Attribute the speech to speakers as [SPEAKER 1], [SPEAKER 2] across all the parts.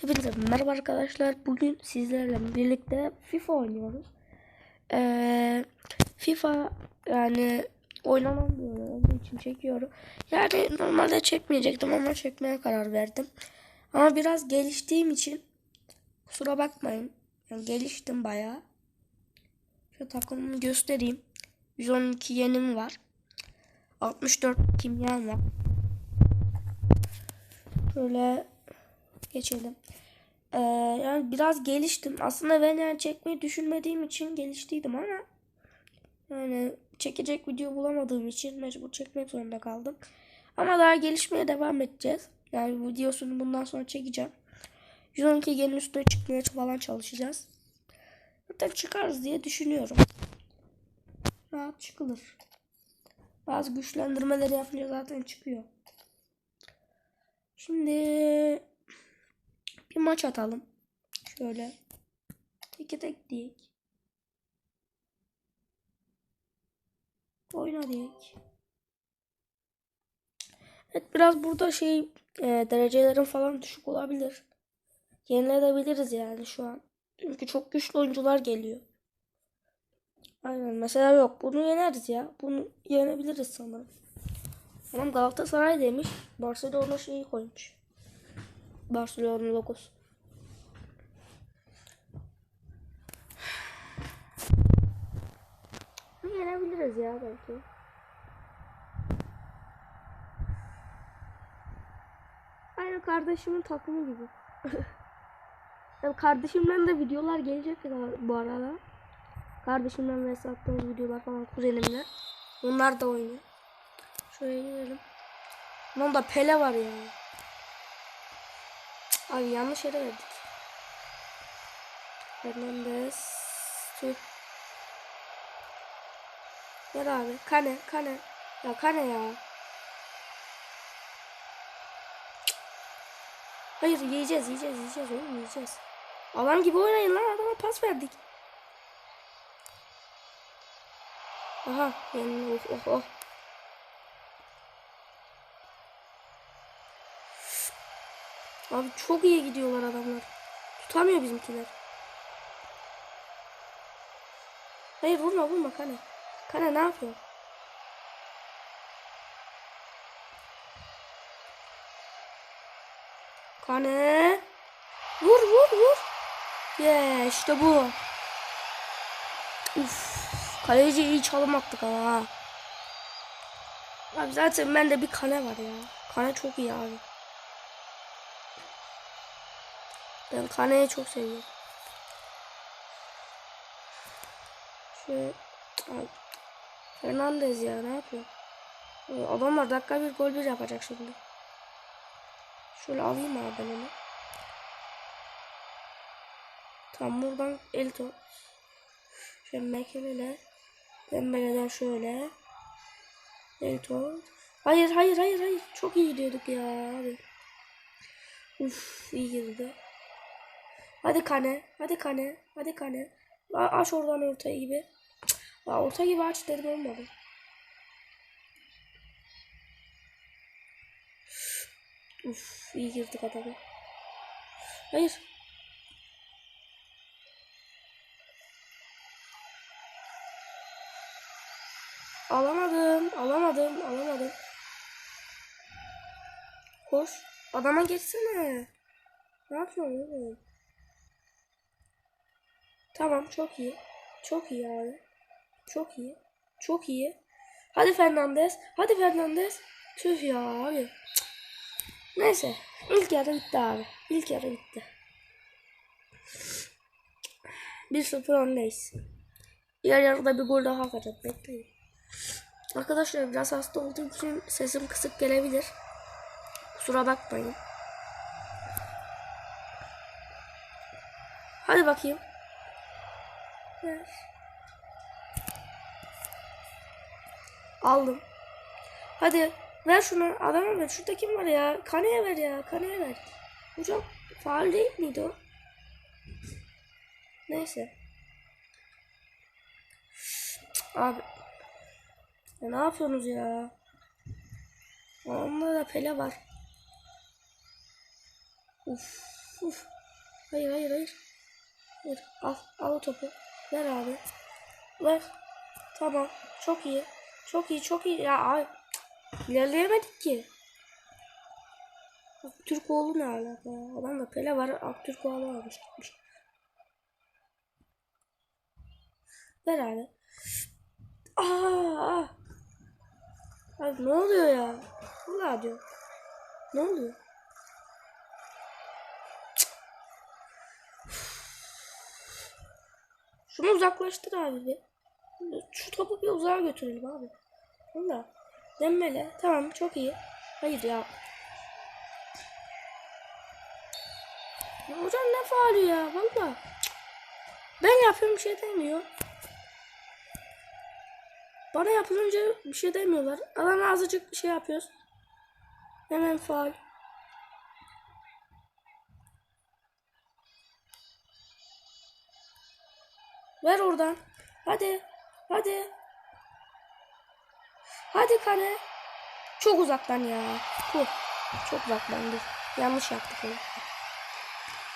[SPEAKER 1] Hepinize merhaba arkadaşlar. Bugün sizlerle birlikte FIFA oynuyoruz. Ee, FIFA yani oynanan bir oyun olduğu için çekiyorum. Yani normalde çekmeyecektim ama çekmeye karar verdim. Ama biraz geliştiğim için kusura bakmayın. Yani geliştim bayağı. Şu takımımı göstereyim. 112 yenim var. 64 kimyam var. Şöyle geçelim. Ee, yani biraz geliştim. Aslında ben yani çekmeyi düşünmediğim için geliştiydim ama yani çekecek video bulamadığım için mecbur çekmek zorunda kaldım. Ama daha gelişmeye devam edeceğiz. Yani videosunu bundan sonra çekeceğim. 112 genin üstüne çıkmaya falan çalışacağız. Zaten çıkarız diye düşünüyorum. Rahat çıkılır. Bazı güçlendirmeleri yapınca zaten çıkıyor. Şimdi bir maç atalım. Şöyle. İki tek diyek. Oyna diyek. Evet biraz burada şey e, derecelerin falan düşük olabilir. Yenilebiliriz yani şu an. Çünkü çok güçlü oyuncular geliyor. Aynen mesela yok bunu yeneriz ya. Bunu yenebiliriz sanırım. Tamam Galatasaray demiş. Barcelona şeyi koymuş. Barcelona logosu. Yenebiliriz ya belki. Aynı kardeşimin takımı gibi. Tabii kardeşimden de videolar gelecek bu arada. Kardeşimden vs attığımız videolar falan kuzenimle. Onlar da oynuyor. Şöyle gidelim. Lan da Pele var ya. Cık, Abi yanlış yere verdik. Fernandez. Tüh. Ver abi. Kane. Kane. Ya Kane ya. Hayır yiyeceğiz yiyeceğiz yiyeceğiz oğlum yiyeceğiz. Alan gibi oynayın lan adama pas verdik. Aha yani oh oh oh. Abi çok iyi gidiyorlar adamlar. Tutamıyor bizimkiler. Hayır vurma vurma Kane. Kane ne yapıyor? Kane. Vur vur vur. Yeah işte bu. Uf. Kaleci iyi çalım attık ha. Abi zaten bende bir kane var ya. Kane çok iyi abi. Ben Kane'yi çok seviyorum. Şu. Fernandez ya ne yapıyor? Adamlar dakika bir gol bir yapacak şimdi. Şöyle alayım abi ben onu. Tam buradan Elto. Şöyle Mekele'le. Dembele'den şöyle. Elto. Hayır hayır hayır hayır. Çok iyi gidiyorduk ya abi. Uf iyi girdi. Hadi kane. Hadi kane. Hadi kane. A- Aç oradan ortaya gibi. Aa, orta gibi aç dedim olmadı. Uf iyi girdik adamı. Hayır. Alamadım. Alamadım. Alamadım. Koş. Adama geçsene. Ne yapıyorsun oğlum? Tamam çok iyi. Çok iyi abi. Çok iyi. Çok iyi. Hadi Fernandez. Hadi Fernandez. Tüh ya abi. Neyse. İlk yarı bitti abi. İlk yarı bitti. 1-0 öndeyiz. Diğer yarıda bir gol daha atacak. Bekleyin. Arkadaşlar biraz hasta olduğum için sesim kısık gelebilir. Kusura bakmayın. Hadi bakayım. Aldım. Hadi ver şunu. Adama ver. Şurada kim var ya? Kaneye ver ya. Kaneye ver. Hocam faal değil miydi o? Neyse. Abi. Ya ne yapıyorsunuz ya? Onda da pele var. Uf. Uf. Hayır hayır hayır. Hayır. Al. Al topu. Ver abi. Ver. Tamam. Çok iyi. Çok iyi çok iyi. Ya ay. İlerleyemedik ki. Aktürkoğlu ne alaka ya? Adamda Pele var. Aktürkoğlu almış gitmiş. Ver abi. Aa. Abi ne oluyor ya? Vallahi diyor. Ne oluyor? Şunu uzaklaştır abi bir. Şu topu bir uzağa götürelim abi. Valla. Dembele. Tamam çok iyi. Hayır ya. ya hocam ne faali ya valla. Ben yapıyorum bir şey demiyor. Bana yapılınca bir şey demiyorlar. Adam azıcık bir şey yapıyoruz. Hemen faal. Ver oradan. Hadi. Hadi. Hadi kale. Çok uzaktan ya. Puh. Çok uzaktan. Dur. Yanlış yaptık onu.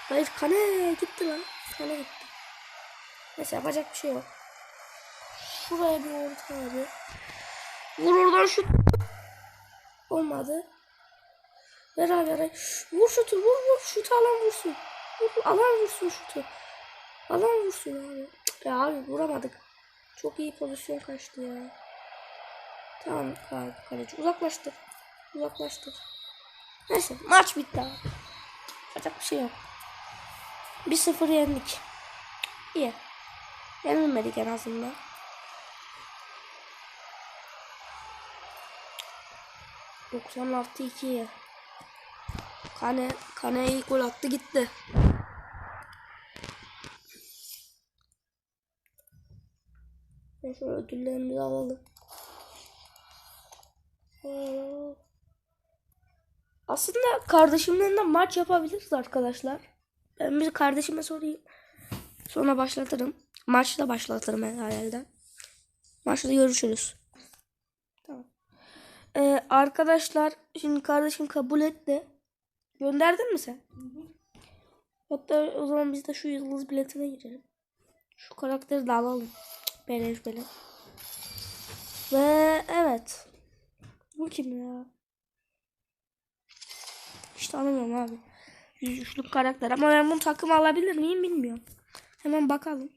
[SPEAKER 1] Hayır kale gitti lan. Kale gitti. Neyse yapacak bir şey yok. Şuraya bir orta abi. Vur oradan şut. Olmadı. Ver abi ver. Vur şutu vur vur. Şutu alan vursun. Vur, alan vursun şutu. Alan vursun abi. Ya abi vuramadık. Çok iyi pozisyon kaçtı ya. Tamam kal kaleci. Uzaklaştır. Uzaklaştır. Neyse maç bitti abi. Yapacak bir şey yok. 1-0 yendik. İyi. Yenilmedik en azından. Doksan altı ikiye. Kane, Kane ilk gol attı gitti. Neyse ödüllerimizi alalım. Aslında kardeşimle de maç yapabiliriz arkadaşlar. Ben bir kardeşime sorayım. Sonra başlatırım. Maçta başlatırım herhalde. Maçta görüşürüz. Tamam. Ee, arkadaşlar şimdi kardeşim kabul etti. Gönderdin mi sen? Hatta o zaman biz de şu yıldız biletine girelim. Şu karakteri de alalım. Beleş beleş. Ve evet. Bu kim ya? Hiç tanımıyorum abi. Yüz üçlük karakter ama ben bunu takım alabilir miyim bilmiyorum. Hemen bakalım.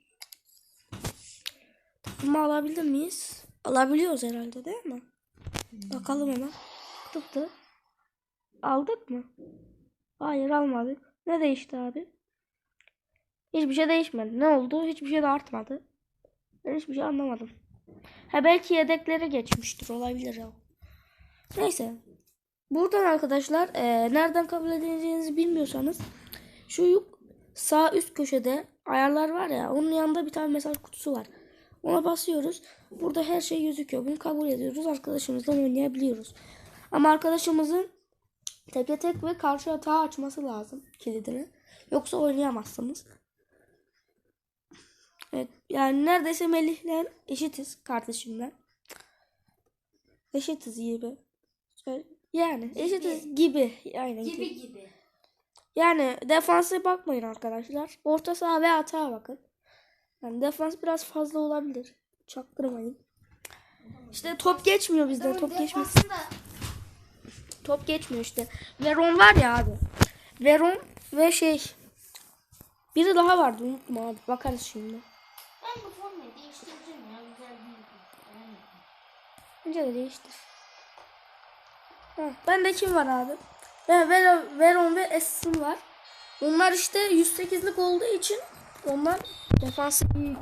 [SPEAKER 1] Takımı alabilir miyiz? Alabiliyoruz herhalde değil mi? Bakalım hemen. Tıktı. Aldık mı? Hayır almadık. Ne değişti abi? Hiçbir şey değişmedi. Ne oldu? Hiçbir şey de artmadı. Ben hiçbir şey anlamadım. Ha belki yedeklere geçmiştir. Olabilir ya. Neyse. Buradan arkadaşlar e, nereden kabul edeceğinizi bilmiyorsanız şu yuk- sağ üst köşede ayarlar var ya onun yanında bir tane mesaj kutusu var. Ona basıyoruz. Burada her şey gözüküyor. Bunu kabul ediyoruz. Arkadaşımızdan oynayabiliyoruz. Ama arkadaşımızın teke tek ve karşı hata açması lazım kilidini. Yoksa oynayamazsınız. Yani neredeyse Melih'le eşitiz kardeşimle. Eşitiz gibi. Yani eşitiz gibi. Aynen
[SPEAKER 2] Gibi gibi.
[SPEAKER 1] Yani defansa bakmayın arkadaşlar. Orta saha ve atağa bakın. Yani defans biraz fazla olabilir. Çaktırmayın. İşte top geçmiyor bizden. Top geçmez.
[SPEAKER 2] Defansında
[SPEAKER 1] Top geçmiyor işte. Veron var ya abi. Veron ve şey. Biri daha vardı unutma abi. Bakarız şimdi.
[SPEAKER 2] ben bu formayı değiştireceğim ya. Güzel değil. Beğenmedim.
[SPEAKER 1] De değiştir. Ha, bende kim var abi? Ver- Veron ve Essin var. Onlar işte 108'lik olduğu için onlar defansı iyi.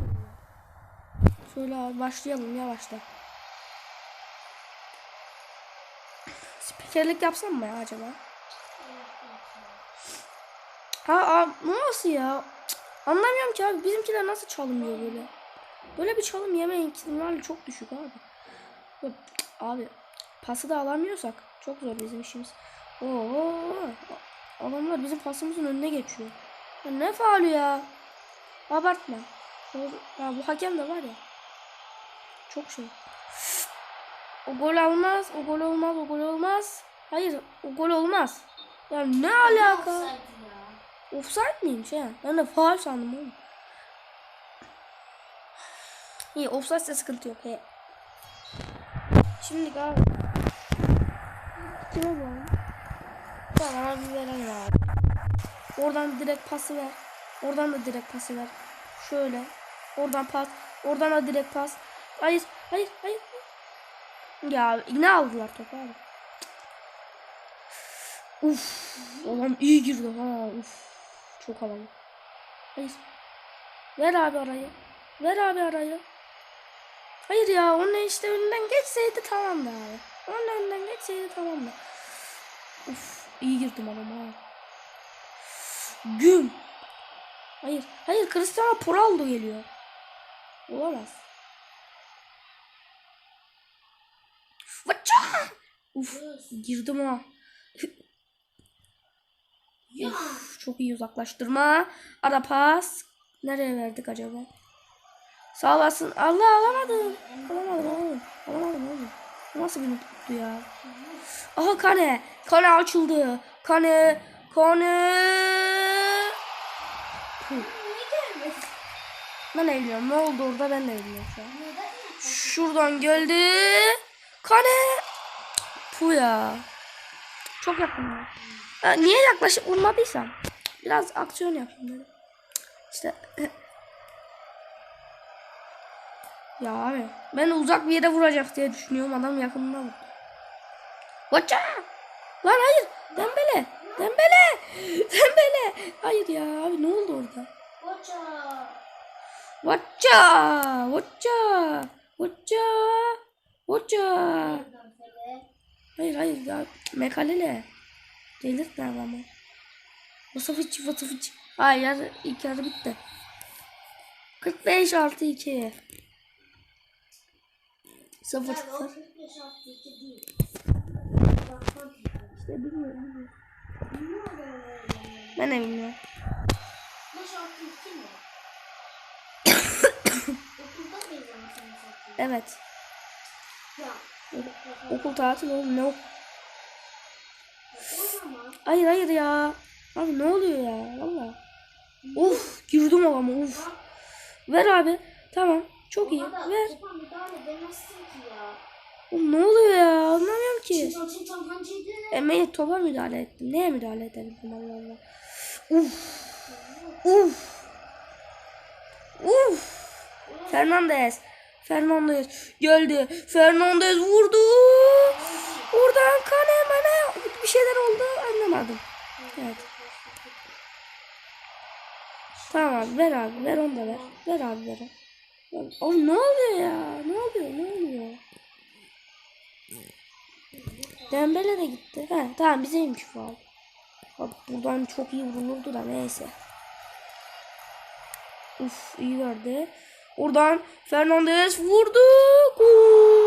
[SPEAKER 1] Şöyle abi başlayalım yavaştan. Spikerlik yapsam mı ya acaba? Ha abi nasıl ya? Anlamıyorum ki abi bizimkiler nasıl çalınmıyor böyle. Böyle bir çalım yeme ihtimali çok düşük abi. Ya, Abi pası da alamıyorsak çok zor bizim işimiz. Oo, adamlar bizim pasımızın önüne geçiyor. Ya ne faulü ya? Abartma. Ya bu hakem de var ya. Çok şey. O gol olmaz, o gol olmaz, o gol olmaz. Hayır, o gol olmaz. Ya ne alaka?
[SPEAKER 2] Offside ya.
[SPEAKER 1] Offside miymiş ha? Ben de faul sandım oğlum. İyi offside de sıkıntı yok. He. Şimdi abi. Kime bu? Tamam abi verelim abi. Oradan direkt pası ver. Oradan da direkt pası ver. Şöyle. Oradan pas. Oradan da direkt pas. Hayır. Hayır. Hayır. Ya ne aldılar topu abi. Uf. Adam iyi girdi ha. Uf. Çok havalı. Hayır. Ver abi arayı. Ver abi arayı. Hayır ya onun işte önünden geçseydi tamamdı abi. Onun önünden geçseydi tamamdı. Uf iyi girdim ama ha. Güm. Hayır. Hayır Cristiano Ronaldo geliyor. Olamaz. Vaça! Uf girdim ha. Uf, çok iyi uzaklaştırma. Ara pas. Nereye verdik acaba? Sağ olasın. Allah alamadım. Alamadım oğlum. Alamadım oğlum. Nasıl bir tuttu ya? Aha kane. Kane açıldı. Kane. Kane. Ben eğiliyorum. Ne oldu orada ben de eğiliyorum şu an. Şuradan geldi. Kane. Puh ya. Çok yakın. Ya niye yaklaşıp vurmadıysam? Biraz aksiyon yapayım dedim. İşte. Ya abi. Ben uzak bir yere vuracak diye düşünüyorum. Adam yakınına vurdu. Vaça! Lan hayır. Dembele. Dembele. Dembele. Hayır ya abi ne oldu orada?
[SPEAKER 2] Koça.
[SPEAKER 1] Vaça! Vaça! Vaça! Vaça! Hayır hayır ya. Mekalele. Delirtme adamı. Vasafiç vasafiç. Hayır ilk yarı bitti. 45 artı 2. 0
[SPEAKER 2] Yani o
[SPEAKER 1] 0.
[SPEAKER 2] 45 artı 2 değil.
[SPEAKER 1] İşte bilmiyorum. Ben de bilmiyorum.
[SPEAKER 2] 5 artı 2 mi? Okulda mıyız anasını satayım?
[SPEAKER 1] Evet. Okul tatil oğlum ne ok-
[SPEAKER 2] O zaman
[SPEAKER 1] Hayır hayır ya. Abi ne oluyor ya? Valla. Of girdim ama of. Ver abi. Tamam. Çok iyi.
[SPEAKER 2] ona da
[SPEAKER 1] Ver.
[SPEAKER 2] topa müdahale edemezsin ki ya.
[SPEAKER 1] Oğlum ne oluyor ya? Anlamıyorum ki. Emeğe topa müdahale ettim. Neye müdahale edelim Allah Allah. Uf. Uf. Uf. Fernandez. Fernandez geldi. Fernandez vurdu. Oradan kane mane bir şeyler oldu anlamadım. Evet. Tamam ver abi ver onu da ver. Ver abi ver. Ver. Oğlum ne oluyor ya? Ne oluyor? Ne oluyor? Dembele de gitti. He tamam bizeymiş faul. Bak buradan çok iyi vurulurdu da neyse. Uf iyi verdi. Oradan Fernandez vurdu. Gol.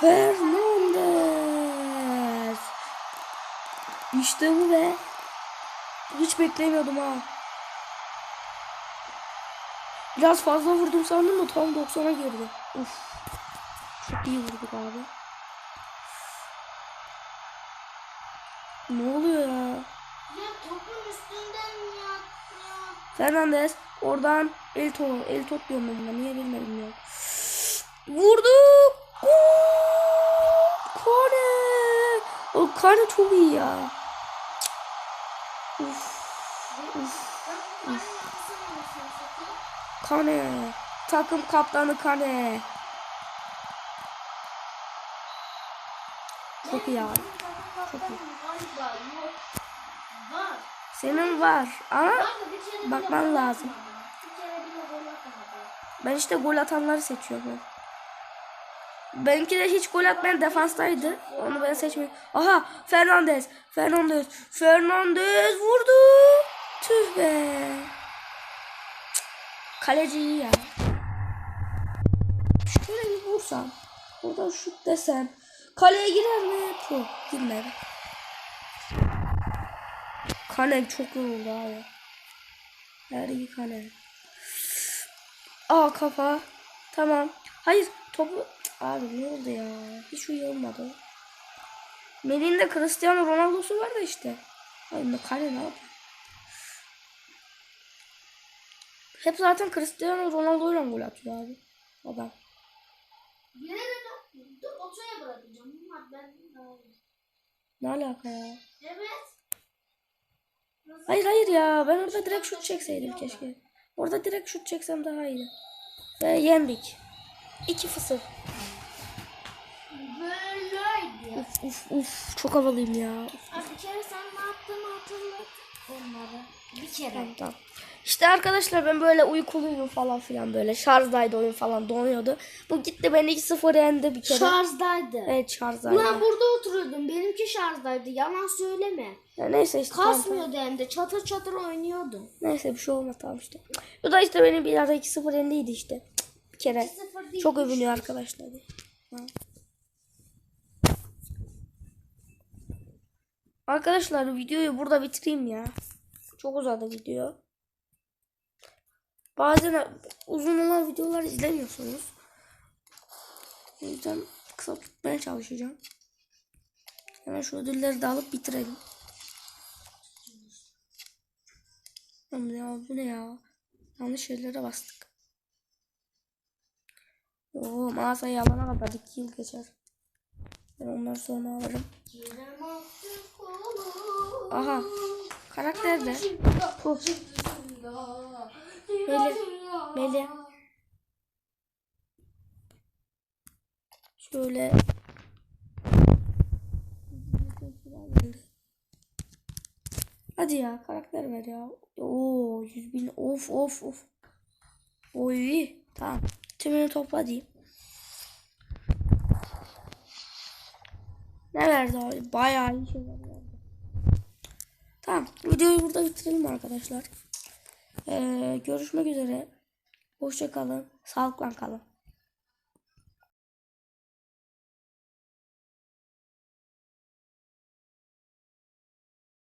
[SPEAKER 1] Fernandez. İşte bu be. Hiç beklemiyordum ha. Biraz fazla vurdum sandım da tam 90'a girdi. Uf. Çok iyi vurduk abi. Ne oluyor ya?
[SPEAKER 2] Ya topun üstünden ya.
[SPEAKER 1] Fernandez oradan el to el top diyorum ben buna. Niye bilmedim ya. Vurdu. Gol! Kane. O Kane çok iyi ya. Uf. Uf.
[SPEAKER 2] Ben
[SPEAKER 1] Kane. Takım kaptanı Kane. Çok iyi abi. Çok iyi. Senin var ama Bakman lazım. ben işte gol atanları seçiyorum. Benimki de hiç gol atmayan defanstaydı. Onu ben seçmiyorum. Aha Fernandez. Fernandez. Fernandez vurdu. Tüh be. Kaleci iyi ya. Şöyle bir vursam. Buradan şut desem. Kaleye girer mi? Puh, girmedi. Kane çok yoruldu abi. Her iyi kane. Aa kafa. Tamam. Hayır topu. Abi ne oldu ya? Hiç uyumadı. Melih'in de Cristiano Ronaldo'su var da işte. Ay ne kale ne yapıyor? Hep zaten Cristiano Ronaldo ile gol atıyor abi. Adam.
[SPEAKER 2] Bilerek atmıyorum. Dur otoya bırakacağım. Bunlar benden daha iyi.
[SPEAKER 1] Ne alaka ya?
[SPEAKER 2] Evet. Nasıl?
[SPEAKER 1] Hayır hayır ya. Ben orada direkt şut çekseydim keşke. Orada direkt şut çeksem daha iyiydi. Ve yendik. 2-0.
[SPEAKER 2] Böyleydi.
[SPEAKER 1] Uf uf uf. Çok havalıyım ya.
[SPEAKER 2] Abi bir kere sen ne yaptığını hatırlat onları. Bir kere.
[SPEAKER 1] Tamam tamam. İşte arkadaşlar ben böyle uykuluydum falan filan böyle. Şarjdaydı oyun falan donuyordu. Bu gitti beni 2-0 yendi bir kere.
[SPEAKER 2] Şarjdaydı.
[SPEAKER 1] Evet şarjdaydı.
[SPEAKER 2] Ulan burada oturuyordum. Benimki şarjdaydı. Yalan söyleme.
[SPEAKER 1] Ya neyse işte. tamam, tamam.
[SPEAKER 2] Kasmıyordu hem de. Çatır çatır oynuyordu.
[SPEAKER 1] Neyse bir şey olmaz tamam işte. Bu da işte benim bir ara 2-0 yendiydi işte. Bir kere.
[SPEAKER 2] 2-0 değil.
[SPEAKER 1] Çok övünüyor arkadaşlar. Ha. Arkadaşlar videoyu burada bitireyim ya. Çok uzadı video. Bazen uzun olan videolar izlemiyorsunuz. O yüzden kısa tutmaya çalışacağım. Hemen şu ödülleri de alıp bitirelim. Bu ne? Bu ne ya? Yanlış şeylere bastık. Oo mağazayı alana kadar iki yıl geçer. Ben ondan sonra alırım. Aha. Karakter de. Huh. Meli. Meli. Şöyle. Hadi ya karakter ver ya. Oo 100 bin of of of. Oy tamam. Tümünü topla diyeyim. Ne verdi abi? Bayağı iyi şeyler verdi. Tamam. Videoyu burada bitirelim arkadaşlar. Ee, görüşmek üzere. Hoşça kalın. Sağlıkla kalın.